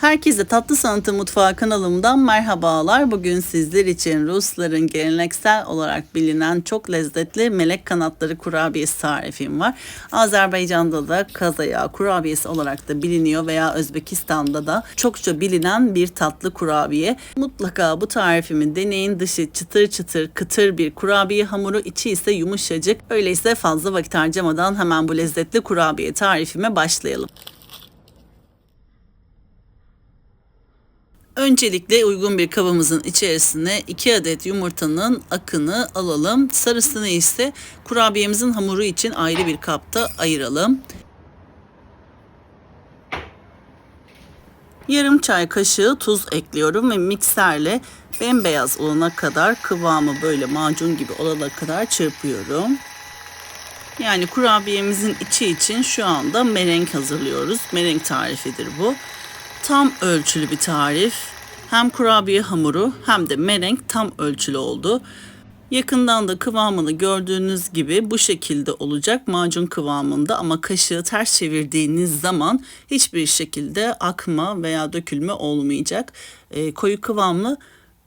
Herkese Tatlı Sanatı Mutfağı kanalımdan merhabalar. Bugün sizler için Rusların geleneksel olarak bilinen çok lezzetli melek kanatları kurabiyesi tarifim var. Azerbaycan'da da kazaya kurabiyesi olarak da biliniyor veya Özbekistan'da da çokça bilinen bir tatlı kurabiye. Mutlaka bu tarifimi deneyin. Dışı çıtır çıtır kıtır bir kurabiye hamuru, içi ise yumuşacık. Öyleyse fazla vakit harcamadan hemen bu lezzetli kurabiye tarifime başlayalım. Öncelikle uygun bir kabımızın içerisine 2 adet yumurtanın akını alalım. Sarısını ise kurabiyemizin hamuru için ayrı bir kapta ayıralım. Yarım çay kaşığı tuz ekliyorum ve mikserle bembeyaz olana kadar kıvamı böyle macun gibi olana kadar çırpıyorum. Yani kurabiyemizin içi için şu anda merenk hazırlıyoruz. Merenk tarifidir bu tam ölçülü bir tarif. Hem kurabiye hamuru hem de merenk tam ölçülü oldu. Yakından da kıvamını gördüğünüz gibi bu şekilde olacak macun kıvamında ama kaşığı ters çevirdiğiniz zaman hiçbir şekilde akma veya dökülme olmayacak. E, koyu kıvamlı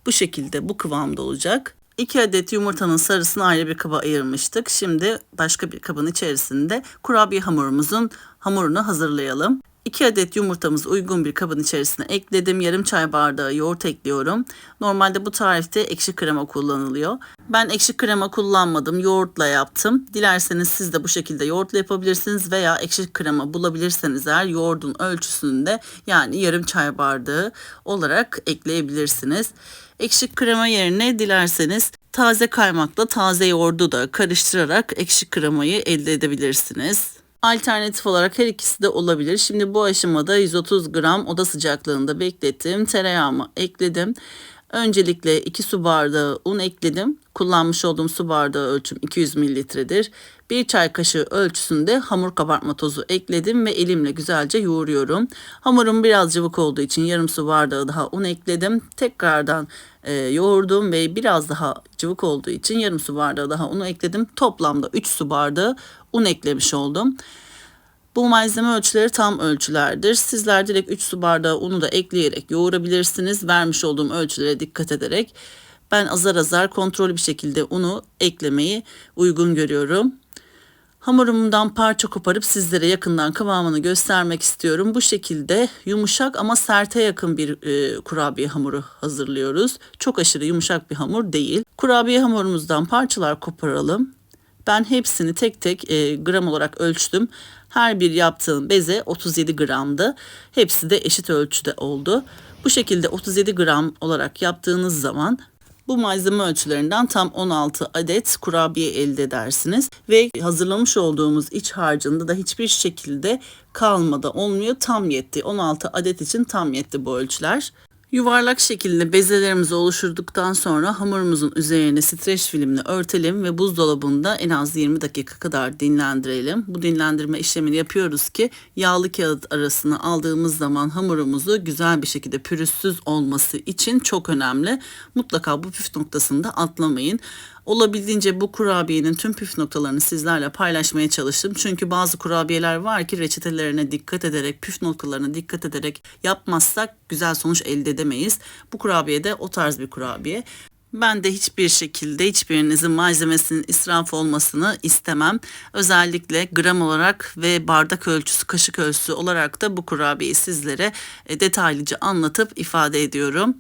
bu şekilde bu kıvamda olacak. 2 adet yumurtanın sarısını ayrı bir kaba ayırmıştık. Şimdi başka bir kabın içerisinde kurabiye hamurumuzun hamurunu hazırlayalım. 2 adet yumurtamızı uygun bir kabın içerisine ekledim. Yarım çay bardağı yoğurt ekliyorum. Normalde bu tarifte ekşi krema kullanılıyor. Ben ekşi krema kullanmadım. Yoğurtla yaptım. Dilerseniz siz de bu şekilde yoğurtla yapabilirsiniz veya ekşi krema bulabilirseniz eğer yoğurdun ölçüsünde yani yarım çay bardağı olarak ekleyebilirsiniz. Ekşi krema yerine dilerseniz taze kaymakla taze yoğurdu da karıştırarak ekşi kremayı elde edebilirsiniz. Alternatif olarak her ikisi de olabilir. Şimdi bu aşamada 130 gram oda sıcaklığında beklettim. Tereyağımı ekledim. Öncelikle 2 su bardağı un ekledim. Kullanmış olduğum su bardağı ölçüm 200 mililitredir. 1 çay kaşığı ölçüsünde hamur kabartma tozu ekledim ve elimle güzelce yoğuruyorum. Hamurum biraz cıvık olduğu için yarım su bardağı daha un ekledim. Tekrardan e, yoğurdum ve biraz daha cıvık olduğu için yarım su bardağı daha unu ekledim. Toplamda 3 su bardağı un eklemiş oldum. Bu malzeme ölçüleri tam ölçülerdir. Sizler direkt 3 su bardağı unu da ekleyerek yoğurabilirsiniz. Vermiş olduğum ölçülere dikkat ederek. Ben azar azar kontrollü bir şekilde unu eklemeyi uygun görüyorum. Hamurumdan parça koparıp sizlere yakından kıvamını göstermek istiyorum. Bu şekilde yumuşak ama serte yakın bir e, kurabiye hamuru hazırlıyoruz. Çok aşırı yumuşak bir hamur değil. Kurabiye hamurumuzdan parçalar koparalım. Ben hepsini tek tek e, gram olarak ölçtüm. Her bir yaptığım beze 37 gramdı. Hepsi de eşit ölçüde oldu. Bu şekilde 37 gram olarak yaptığınız zaman bu malzeme ölçülerinden tam 16 adet kurabiye elde edersiniz ve hazırlamış olduğumuz iç harcında da hiçbir şekilde kalmadı olmuyor tam yetti 16 adet için tam yetti bu ölçüler. Yuvarlak şekilde bezelerimizi oluşturduktan sonra hamurumuzun üzerine streç filmle örtelim ve buzdolabında en az 20 dakika kadar dinlendirelim. Bu dinlendirme işlemini yapıyoruz ki yağlı kağıt arasına aldığımız zaman hamurumuzu güzel bir şekilde pürüzsüz olması için çok önemli. Mutlaka bu püf noktasını da atlamayın. Olabildiğince bu kurabiyenin tüm püf noktalarını sizlerle paylaşmaya çalıştım. Çünkü bazı kurabiyeler var ki reçetelerine dikkat ederek, püf noktalarına dikkat ederek yapmazsak güzel sonuç elde edemeyiz. Bu kurabiye de o tarz bir kurabiye. Ben de hiçbir şekilde hiçbirinizin malzemesinin israf olmasını istemem. Özellikle gram olarak ve bardak ölçüsü, kaşık ölçüsü olarak da bu kurabiyeyi sizlere e, detaylıca anlatıp ifade ediyorum.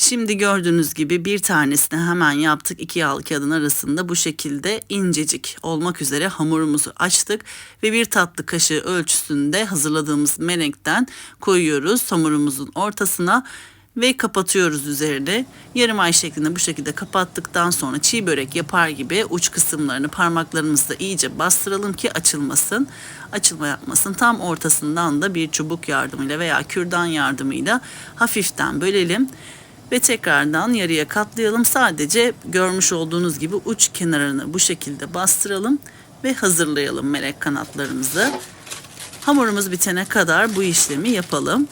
Şimdi gördüğünüz gibi bir tanesini hemen yaptık. iki yağlı kağıdın arasında bu şekilde incecik olmak üzere hamurumuzu açtık. Ve bir tatlı kaşığı ölçüsünde hazırladığımız merenkten koyuyoruz hamurumuzun ortasına ve kapatıyoruz üzerine. Yarım ay şeklinde bu şekilde kapattıktan sonra çiğ börek yapar gibi uç kısımlarını parmaklarımızla iyice bastıralım ki açılmasın. Açılma yapmasın. Tam ortasından da bir çubuk yardımıyla veya kürdan yardımıyla hafiften bölelim ve tekrardan yarıya katlayalım. Sadece görmüş olduğunuz gibi uç kenarını bu şekilde bastıralım ve hazırlayalım melek kanatlarımızı. Hamurumuz bitene kadar bu işlemi yapalım.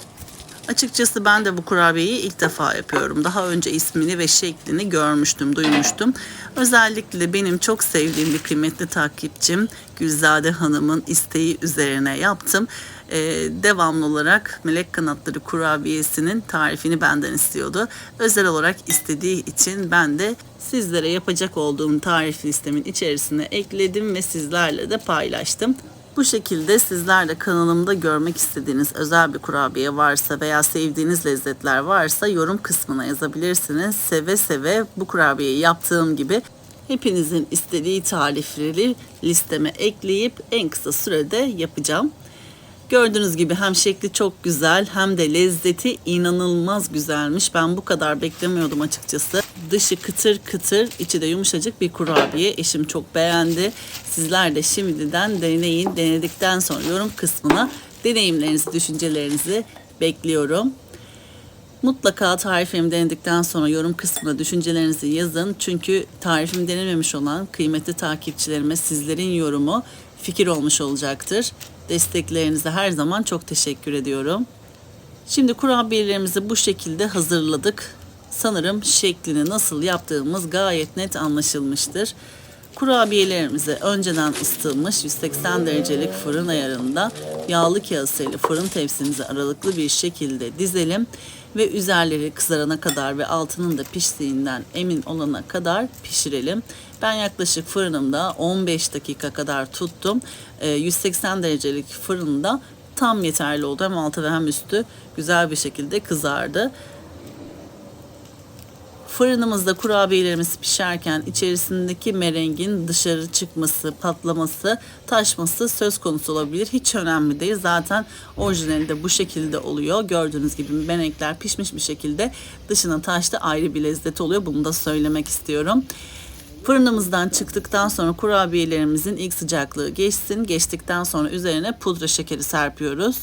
Açıkçası ben de bu kurabiyeyi ilk defa yapıyorum. Daha önce ismini ve şeklini görmüştüm, duymuştum. Özellikle benim çok sevdiğim bir kıymetli takipçim Gülzade Hanım'ın isteği üzerine yaptım. Ee, devamlı olarak melek kanatları kurabiyesinin tarifini benden istiyordu. Özel olarak istediği için ben de sizlere yapacak olduğum tarif listemin içerisine ekledim ve sizlerle de paylaştım. Bu şekilde sizler de kanalımda görmek istediğiniz özel bir kurabiye varsa veya sevdiğiniz lezzetler varsa yorum kısmına yazabilirsiniz. Seve seve bu kurabiyeyi yaptığım gibi hepinizin istediği tarifleri listeme ekleyip en kısa sürede yapacağım. Gördüğünüz gibi hem şekli çok güzel hem de lezzeti inanılmaz güzelmiş. Ben bu kadar beklemiyordum açıkçası. Dışı kıtır kıtır, içi de yumuşacık bir kurabiye. Eşim çok beğendi. Sizler de şimdiden deneyin. Denedikten sonra yorum kısmına deneyimlerinizi, düşüncelerinizi bekliyorum. Mutlaka tarifimi denedikten sonra yorum kısmına düşüncelerinizi yazın. Çünkü tarifim denememiş olan kıymetli takipçilerime sizlerin yorumu fikir olmuş olacaktır. Desteklerinize her zaman çok teşekkür ediyorum. Şimdi kurabiyelerimizi bu şekilde hazırladık. Sanırım şeklini nasıl yaptığımız gayet net anlaşılmıştır. Kurabiyelerimizi önceden ısıtılmış 180 derecelik fırın ayarında yağlı kağıt fırın tepsimizi aralıklı bir şekilde dizelim ve üzerleri kızarana kadar ve altının da piştiğinden emin olana kadar pişirelim. Ben yaklaşık fırınımda 15 dakika kadar tuttum. 180 derecelik fırında tam yeterli oldu. Hem altı ve hem üstü güzel bir şekilde kızardı. Fırınımızda kurabiyelerimiz pişerken içerisindeki merengin dışarı çıkması, patlaması, taşması söz konusu olabilir. Hiç önemli değil. Zaten orijinalde bu şekilde oluyor. Gördüğünüz gibi merenkler pişmiş bir şekilde dışına taştı ayrı bir lezzet oluyor. Bunu da söylemek istiyorum. Fırınımızdan çıktıktan sonra kurabiyelerimizin ilk sıcaklığı geçsin. Geçtikten sonra üzerine pudra şekeri serpiyoruz.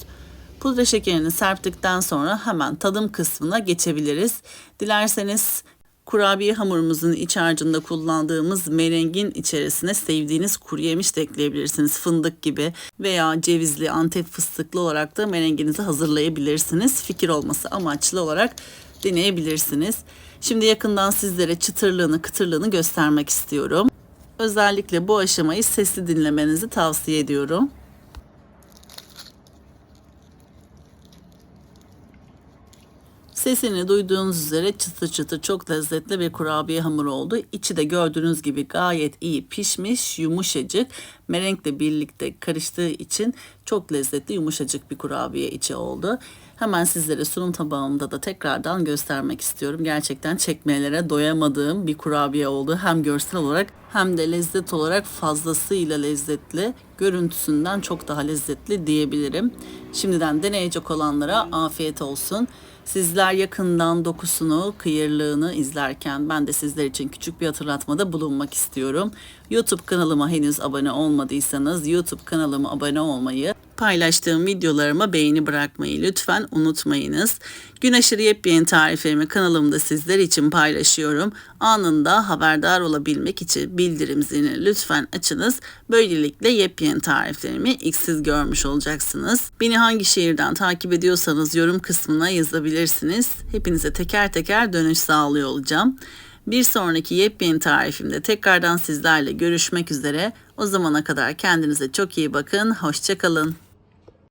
Pudra şekerini serptikten sonra hemen tadım kısmına geçebiliriz. Dilerseniz kurabiye hamurumuzun iç harcında kullandığımız merengin içerisine sevdiğiniz kuru yemiş de ekleyebilirsiniz. Fındık gibi veya cevizli, antep fıstıklı olarak da merenginizi hazırlayabilirsiniz. Fikir olması amaçlı olarak deneyebilirsiniz. Şimdi yakından sizlere çıtırlığını, kıtırlığını göstermek istiyorum. Özellikle bu aşamayı sesli dinlemenizi tavsiye ediyorum. Sesini duyduğunuz üzere çıtır çıtır çok lezzetli bir kurabiye hamuru oldu. İçi de gördüğünüz gibi gayet iyi pişmiş, yumuşacık. Merenkle birlikte karıştığı için çok lezzetli, yumuşacık bir kurabiye içi oldu. Hemen sizlere sunum tabağımda da tekrardan göstermek istiyorum. Gerçekten çekmelere doyamadığım bir kurabiye oldu. Hem görsel olarak hem de lezzet olarak fazlasıyla lezzetli. Görüntüsünden çok daha lezzetli diyebilirim. Şimdiden deneyecek olanlara afiyet olsun. Sizler yakından dokusunu, kıyırlığını izlerken ben de sizler için küçük bir hatırlatmada bulunmak istiyorum. YouTube kanalıma henüz abone olmadıysanız YouTube kanalıma abone olmayı, paylaştığım videolarıma beğeni bırakmayı lütfen unutmayınız. Gün aşırı yepyeni tariflerimi kanalımda sizler için paylaşıyorum. Anında haberdar olabilmek için bildirim zilini lütfen açınız. Böylelikle yepyeni tariflerimi ilk siz görmüş olacaksınız. Beni hangi şehirden takip ediyorsanız yorum kısmına yazabilirsiniz. Hepinize teker teker dönüş sağlıyor olacağım. Bir sonraki yepyeni tarifimde tekrardan sizlerle görüşmek üzere. O zamana kadar kendinize çok iyi bakın. Hoşçakalın.